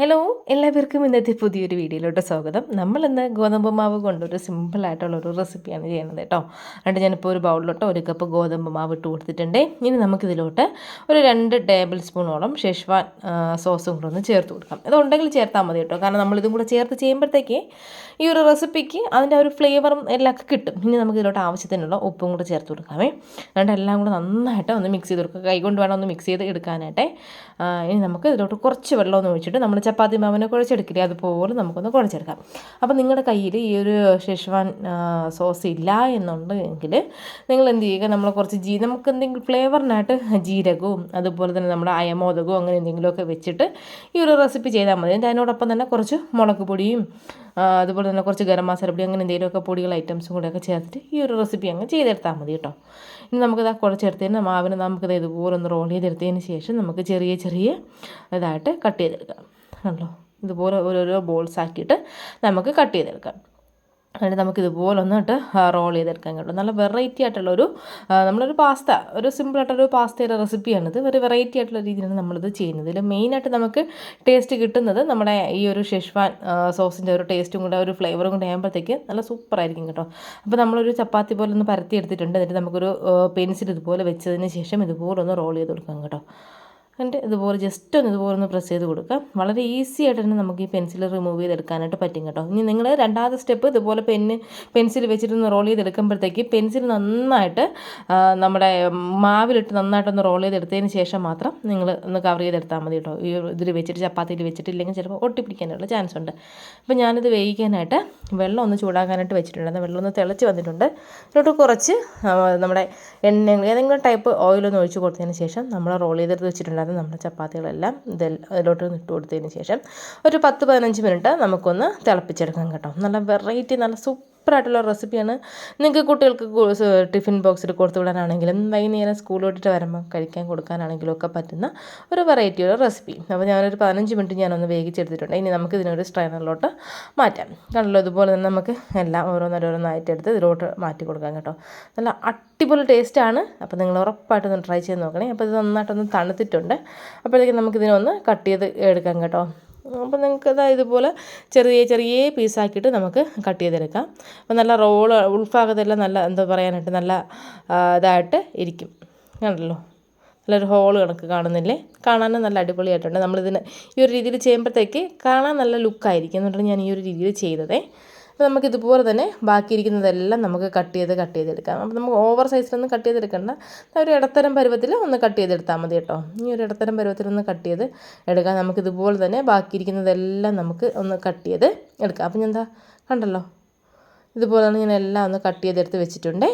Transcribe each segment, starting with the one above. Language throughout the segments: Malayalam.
ഹലോ എല്ലാവർക്കും ഇന്നത്തെ പുതിയൊരു വീഡിയോയിലോട്ട് സ്വാഗതം. നമ്മളിന്ന് ഗോതമ്പ് മാവ് കൊണ്ടൊരു സിമ്പിളായിട്ടുള്ള ഒരു റെസിപ്പിയാണ് ചെയ്യുന്നത് കേട്ടോ. എന്നിട്ട് ഞാനിപ്പോൾ ഒരു ബൗളിലോട്ട് ഒരു കപ്പ് ഗോതമ്പ് മാവ് ഇട്ട് കൊടുത്തിട്ടുണ്ട്. ഇനി നമുക്കിതിലോട്ട് ഒരു രണ്ട് ടേബിൾ സ്പൂണോളം ഷെഷ്വാൻ സോസും കൂടെ ഒന്ന് ചേർത്ത് കൊടുക്കാം. അതുണ്ടെങ്കിൽ ചേർത്താൽ മതി കേട്ടോ. കാരണം നമ്മളിതും കൂടെ ചേർത്ത് ചെയ്യുമ്പോഴത്തേക്ക് ഈ ഒരു റെസിപ്പിക്ക് അതിന്റെ ഒരു ഫ്ലേവറും എല്ലാം കിട്ടും. ഇനി നമുക്കിതിലോട്ട് ആവശ്യത്തിനുള്ള ഉപ്പും കൂടെ ചേർത്ത് കൊടുക്കാമേ. എന്നിട്ട് എല്ലാം കൂടെ നന്നായിട്ട് ഒന്ന് മിക്സ് ചെയ്ത് കൊടുക്കുക. കൈകൊണ്ട് വേണം ഒന്ന് മിക്സ് ചെയ്ത് എടുക്കാനായിട്ട്. ഇനി നമുക്ക് ഇതിലോട്ട് കുറച്ച് വെള്ളം ഒഴിച്ചിട്ട് നമ്മൾ ചപ്പാത്തി മാവിനെ കുഴച്ചെടുക്കില്ലേ അതുപോലെ നമുക്കൊന്ന് കുഴച്ചെടുക്കാം. അപ്പോൾ നിങ്ങളുടെ കയ്യിൽ ഈ ഒരു ഷെഷ്വാൻ സോസ് ഇല്ല എന്നുണ്ടെങ്കിൽ നിങ്ങൾ എന്ത് ചെയ്യുക നമ്മൾ കുറച്ച് ജീ നമുക്ക് എന്തെങ്കിലും ഫ്ലേവറിനായിട്ട് ജീരകവും അതുപോലെ തന്നെ നമ്മുടെ അയമോദകവും അങ്ങനെ എന്തെങ്കിലുമൊക്കെ വെച്ചിട്ട് ഈ ഒരു റെസിപ്പി ചെയ്താൽ മതി. അതിനോടൊപ്പം തന്നെ കുറച്ച് മുളക് പൊടിയും അതുപോലെ തന്നെ കുറച്ച് ഗരം മസാല പൊടി അങ്ങനെ എന്തെങ്കിലുമൊക്കെ പൊടികൾ ഐറ്റംസും കൂടെയൊക്കെ ചേർത്തിട്ട് ഈ ഒരു റെസിപ്പി അങ്ങ് ചെയ്തെടുത്താൽ മതി കേട്ടോ. ഇനി നമുക്കിത് കുഴച്ചെടുത്തതിന് മാവിന് നമുക്കിത് ഇതുപോലെ ഒന്ന് റോൾ ചെയ്തെടുത്തതിന് ശേഷം നമുക്ക് ചെറിയ ചെറിയ ഇതായിട്ട് കട്ട് ചെയ്തെടുക്കാം. കണ്ടോ? ഇതുപോലെ ഓരോരോ ബോൾസ് ആക്കിയിട്ട് നമുക്ക് കട്ട് ചെയ്തെടുക്കാം. എന്നിട്ട് നമുക്ക് ഇതുപോലെ ഒന്നിട്ട് റോൾ ചെയ്തെടുക്കാൻ കേട്ടോ. നല്ല വെറൈറ്റി ആയിട്ടുള്ള ആയിട്ടുള്ളൊരു നമ്മളൊരു പാസ്ത ഒരു സിമ്പിൾ സിമ്പിളായിട്ടൊരു പാസ്തയുടെ റെസിപ്പിയാണിത് ഒരു വെറൈറ്റി ആയിട്ടുള്ള രീതിയിലാണ് നമ്മളിത് ചെയ്യുന്നത്. ഇതിൽ മെയിനായിട്ട് നമുക്ക് ടേസ്റ്റ് കിട്ടുന്നത് നമ്മുടെ ഈ ഒരു ഷെഷ്വാൻ സോസിന്റെ ഒരു ടേസ്റ്റും കൂടെ ഒരു ഫ്ലേവറും കൂടെ ആകുമ്പോഴത്തേക്ക് നല്ല സൂപ്പറായിരിക്കും കേട്ടോ. അപ്പോൾ നമ്മളൊരു ചപ്പാത്തി പോലെ ഒന്ന് പരത്തി എടുത്തിട്ടുണ്ട്. എന്നിട്ട് നമുക്കൊരു പെൻസിൽ ഇതുപോലെ വെച്ചതിന് ശേഷം ഇതുപോലെ ഒന്ന് റോൾ ചെയ്ത് കൊടുക്കാം കേട്ടോ. എന്നിട്ട് ഇതുപോലെ ജസ്റ്റ് ഒന്ന് ഇതുപോലെ ഒന്ന് പ്രസ് ചെയ്ത് കൊടുക്കാം. വളരെ ഈസി ആയിട്ട് തന്നെ നമുക്ക് ഈ പെൻസിൽ റിമൂവ് ചെയ്തെടുക്കാനായിട്ട് പറ്റും കേട്ടോ. ഇനി നിങ്ങൾ രണ്ടാമത്തെ സ്റ്റെപ്പ് ഇതുപോലെ പെന്ന് പെൻസിൽ വെച്ചിട്ട് വെച്ചിട്ടൊന്ന് റോൾ ചെയ്തെടുക്കുമ്പോഴത്തേക്ക് പെൻസിൽ നന്നായിട്ട് നമ്മുടെ മാവിലിട്ട് നന്നായിട്ടൊന്ന് റോൾ ചെയ്തെടുത്തതിന് ശേഷം മാത്രം നിങ്ങൾ ഒന്ന് കവർ ചെയ്തെടുത്താൽ മതി കേട്ടോ. ഈ ഇതിൽ വെച്ചിട്ട് ചപ്പാത്തിയിൽ വെച്ചിട്ടില്ലെങ്കിൽ ചിലപ്പോൾ ഒട്ടിപ്പിടിക്കാനുള്ള ചാൻസ് ഉണ്ട്. അപ്പോൾ ഞാനിത് വേവിക്കാനായിട്ട് വെള്ളം ഒന്ന് ചൂടാക്കാനായിട്ട് വെച്ചിട്ടുണ്ട് വെള്ളം ഒന്ന് തിളച്ച് വന്നിട്ടുണ്ട്. എന്നിട്ട് കുറച്ച് നമ്മുടെ എണ്ണ ഏതെങ്കിലും ടൈപ്പ് ഓയിലൊന്ന് ഒഴിച്ച് കൊടുത്തതിന് ശേഷം നമ്മൾ റോൾ ചെയ്തെടുത്ത് വെച്ചിട്ടുണ്ട് അത് നമ്മുടെ ചപ്പാത്തികളെല്ലാം ഇതിൽ അതിലോട്ട് ഇട്ട് കൊടുത്തതിന് ശേഷം ഒരു പത്ത് പതിനഞ്ച് മിനിറ്റ് നമുക്കൊന്ന് തിളപ്പിച്ചെടുക്കാം കേട്ടോ. നല്ല വെറൈറ്റി നല്ല സൂപ്പർ സൂപ്പറായിട്ടുള്ള റെസിപ്പിയാണ്. നിങ്ങൾക്ക് കുട്ടികൾക്ക് ടിഫിൻ ബോക്സിൽ കൊടുത്തു വിടാനാണെങ്കിലും വൈകുന്നേരം സ്കൂൾ വിട്ടിട്ട് വരുമ്പോൾ കഴിക്കാൻ കൊടുക്കാനാണെങ്കിലും ഒക്കെ പറ്റുന്ന ഒരു വെറൈറ്റിയുള്ള റെസിപ്പി അപ്പോൾ ഞാനൊരു പതിനഞ്ച് മിനിറ്റ് ഞാനൊന്ന് വേവിച്ചെടുത്തിട്ടുണ്ട്. ഇനി നമുക്ക് ഇതിനൊരു സ്ട്രൈനറിലോട്ട് മാറ്റാം. കണ്ടല്ലോ ഇതുപോലെ തന്നെ നമുക്ക് എല്ലാം ഓരോന്നോരോന്നായിട്ട് എടുത്ത് ഇതിലോട്ട് മാറ്റി കൊടുക്കാം കേട്ടോ. നല്ല അടിപൊളി ടേസ്റ്റാണ് അപ്പോൾ നിങ്ങൾ ഉറപ്പായിട്ടൊന്ന് ട്രൈ ചെയ്ത് നോക്കണേ. അപ്പോൾ ഇത് നന്നായിട്ടൊന്ന് തണുത്തിട്ടുണ്ട്. അപ്പോഴത്തേക്കും നമുക്കിതിനൊന്ന് കട്ട് ചെയ്ത് എടുക്കാം കേട്ടോ. അപ്പോൾ നിങ്ങൾക്ക് ഇതാ ഇതുപോലെ ചെറിയ ചെറിയ പീസാക്കിയിട്ട് നമുക്ക് കട്ട് ചെയ്തെടുക്കാം. അപ്പോൾ നല്ല റോൾ ഉൾഭാഗത്തെല്ലാം നല്ല എന്താ പറയാനായിട്ട് നല്ല ഇതായിട്ട് ഇരിക്കും. കണ്ടല്ലോ? നല്ലൊരു ഹോൾ കണക്ക് കാണുന്നില്ലേ? കാണാനും നല്ല അടിപൊളിയായിട്ടുണ്ട്. നമ്മളിതിന് ഈ ഒരു രീതിയിൽ ചെയ്യുമ്പോഴത്തേക്ക് കാണാൻ നല്ല ലുക്കായിരിക്കും എന്നിട്ടാണ് ഞാൻ ഈ ഒരു രീതിയിൽ ചെയ്തതേ. അപ്പോൾ നമുക്ക് ഇതുപോലെ തന്നെ ബാക്കിയിരിക്കുന്നതെല്ലാം നമുക്ക് കട്ട് ചെയ്ത് കട്ട് ചെയ്തെടുക്കാം. അപ്പോൾ നമുക്ക് ഓവർ സൈസിലൊന്നും കട്ട് ചെയ്തെടുക്കണ്ട. ഒരു ഇടത്തരം പരുവത്തിൽ ഒന്ന് കട്ട് ചെയ്തെടുത്താൽ മതി കേട്ടോ. ഈ ഒരു ഇടത്തരം പരുവത്തിലൊന്ന് കട്ട് ചെയ്ത് എടുക്കാം. നമുക്ക് ഇതുപോലെ തന്നെ ബാക്കിയിരിക്കുന്നതെല്ലാം നമുക്ക് ഒന്ന് കട്ട് ചെയ്ത് എടുക്കാം. അപ്പോൾ ഞാൻ എന്താ? കണ്ടല്ലോ. ഇതുപോലെ ഞാൻ എല്ലാം ഒന്ന് കട്ട് ചെയ്തെടുത്ത് വെച്ചിട്ടുണ്ടേ.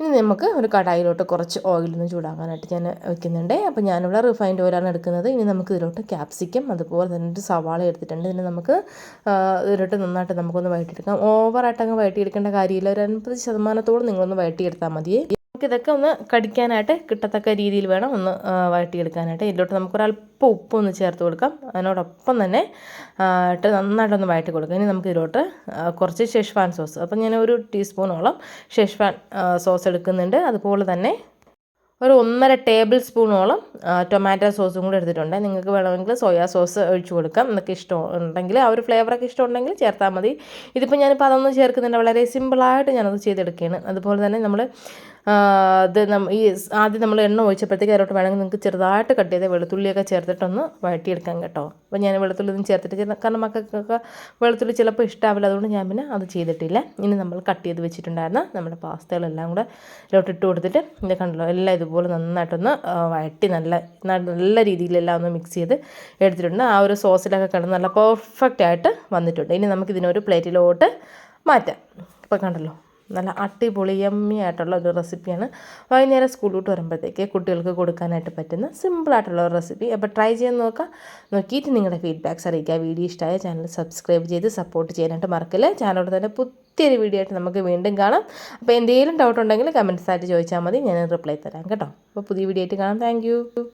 ഇനി നമുക്ക് ഒരു കടായിലോട്ട് കുറച്ച് ഓയിലൊന്ന് ചൂടാക്കാനായിട്ട് ഞാൻ വെക്കുന്നുണ്ട്. അപ്പോൾ ഞാനിവിടെ റിഫൈൻഡ് ഓയിലാണ് എടുക്കുന്നത്. ഇനി നമുക്ക് ഇതിലോട്ട് ക്യാപ്സിക്കം അതുപോലെ തന്നെ ഒരു സവാള എടുത്തിട്ടുണ്ട്. ഇതിന് നമുക്ക് ഇതിലോട്ട് നന്നായിട്ട് നമുക്കൊന്ന് വഴറ്റിയെടുക്കാം. ഓവറായിട്ട് അങ്ങ് വഴറ്റിയെടുക്കേണ്ട കാര്യമില്ല. ഒരു അൻപത് ശതമാനത്തോളം നിങ്ങളൊന്ന് വഴറ്റിയെടുത്താൽ മതിയേ നമുക്കിതൊക്കെ ഒന്ന് കടിക്കാനായിട്ട് കിട്ടത്തക്ക രീതിയിൽ വേണം ഒന്ന് വഴട്ടിയെടുക്കാനായിട്ട് ഇതിലോട്ട് നമുക്കൊരല്പം ഉപ്പൊന്ന് ചേർത്ത് കൊടുക്കാം. അതിനോടൊപ്പം തന്നെ ഇട്ട് നന്നായിട്ടൊന്ന് വഴറ്റി കൊടുക്കാം. ഇനി നമുക്ക് ഇതിലോട്ട് കുറച്ച് ഷെഷ്വാൻ സോസ്. അപ്പം ഞാൻ ഒരു ടീസ്പൂണോളം ഷെഷ്വാൻ സോസ് എടുക്കുന്നുണ്ട്. അതുപോലെ തന്നെ ഒരു ഒന്നര ടേബിൾ സ്പൂണോളം ടൊമാറ്റോ സോസും കൂടെ എടുത്തിട്ടുണ്ട്. നിങ്ങൾക്ക് വേണമെങ്കിൽ സോയാ സോസ് ഒഴിച്ചു കൊടുക്കാം. എന്നൊക്കെ ഇഷ്ടം ഉണ്ടെങ്കിൽ ആ ഒരു ഫ്ലേവറൊക്കെ ഇഷ്ടമുണ്ടെങ്കിൽ ചേർത്താൽ മതി. ഇതിപ്പോൾ ഞാനിപ്പോൾ അതൊന്നും ചേർക്കുന്നുണ്ട് വളരെ സിമ്പിളായിട്ട് ഞാനത് ചെയ്തെടുക്കുകയാണ്. അതുപോലെ തന്നെ നമ്മൾ ഇത് ഈ ആദ്യം നമ്മൾ എണ്ണ ഒഴിച്ചപ്പോഴത്തേക്ക് അതിലോട്ട് വേണമെങ്കിൽ നിങ്ങൾക്ക് ചെറുതായിട്ട് കട്ട് ചെയ്ത് വെളുത്തുള്ളിയൊക്കെ ചേർത്തിട്ടൊന്ന് വഴറ്റിയെടുക്കാം കേട്ടോ. അപ്പോൾ ഞാൻ വെളുത്തുള്ളി ഒന്നും ചേർത്തിട്ട് കാരണം മക്കൾക്കൊക്കെ വെളുത്തുള്ളി ചിലപ്പോൾ ഇഷ്ടമാവില്ല അതുകൊണ്ട് ഞാൻ പിന്നെ അത് ചെയ്തിട്ടില്ല. ഇനി നമ്മൾ കട്ട് ചെയ്ത് വെച്ചിട്ടുണ്ടായിരുന്ന നമ്മുടെ പാസ്തകളെല്ലാം കൂടെ ഇതിലോട്ട് ഇട്ട് കൊടുത്തിട്ട് ഇത് കണ്ടല്ലോ എല്ലാം ഇതുപോലെ നന്നായിട്ടൊന്ന് വഴറ്റി നല്ല നല്ല രീതിയിലെല്ലാം ഒന്ന് മിക്സ് ചെയ്ത് എടുത്തിട്ടുണ്ട്. ആ ഒരു സോസിലൊക്കെ കിടന്ന് നല്ല പെർഫെക്റ്റ് ആയിട്ട് വന്നിട്ടുണ്ട്. ഇനി നമുക്കിതിനൊരു പ്ലേറ്റിലോട്ട് മാറ്റാം. ഇപ്പോൾ കണ്ടല്ലോ നല്ല അടിപൊളി യമ്മി ആയിട്ടുള്ള ഒരു റെസിപ്പിയാണ് വൈകുന്നേരം സ്കൂളിലോട്ട് വരുമ്പോഴത്തേക്ക് കുട്ടികൾക്ക് കൊടുക്കാനായിട്ട് പറ്റുന്ന സിമ്പിളായിട്ടുള്ള ഒരു റെസിപ്പി അപ്പോൾ ട്രൈ ചെയ്ത് നോക്കാം. നോക്കിയിട്ട് നിങ്ങളുടെ ഫീഡ്ബാക്ക്സ് അറിയിക്കുക. വീഡിയോ ഇഷ്ടമായ ചാനൽ സബ്സ്ക്രൈബ് ചെയ്ത് സപ്പോർട്ട് ചെയ്യാനായിട്ട് മറക്കില്ല? ചാനലോട് തന്നെ പുത്തിയൊരു വീഡിയോ ആയിട്ട് നമുക്ക് വീണ്ടും കാണാം. അപ്പോൾ എന്തെങ്കിലും ഡൗട്ട് ഉണ്ടെങ്കിൽ കമൻസ് ആയിട്ട് ചോദിച്ചാൽ മതി. ഞാൻ റിപ്ലൈ തരാം കേട്ടോ. അപ്പോൾ പുതിയ വീഡിയോ ആയിട്ട് കാണാം. താങ്ക്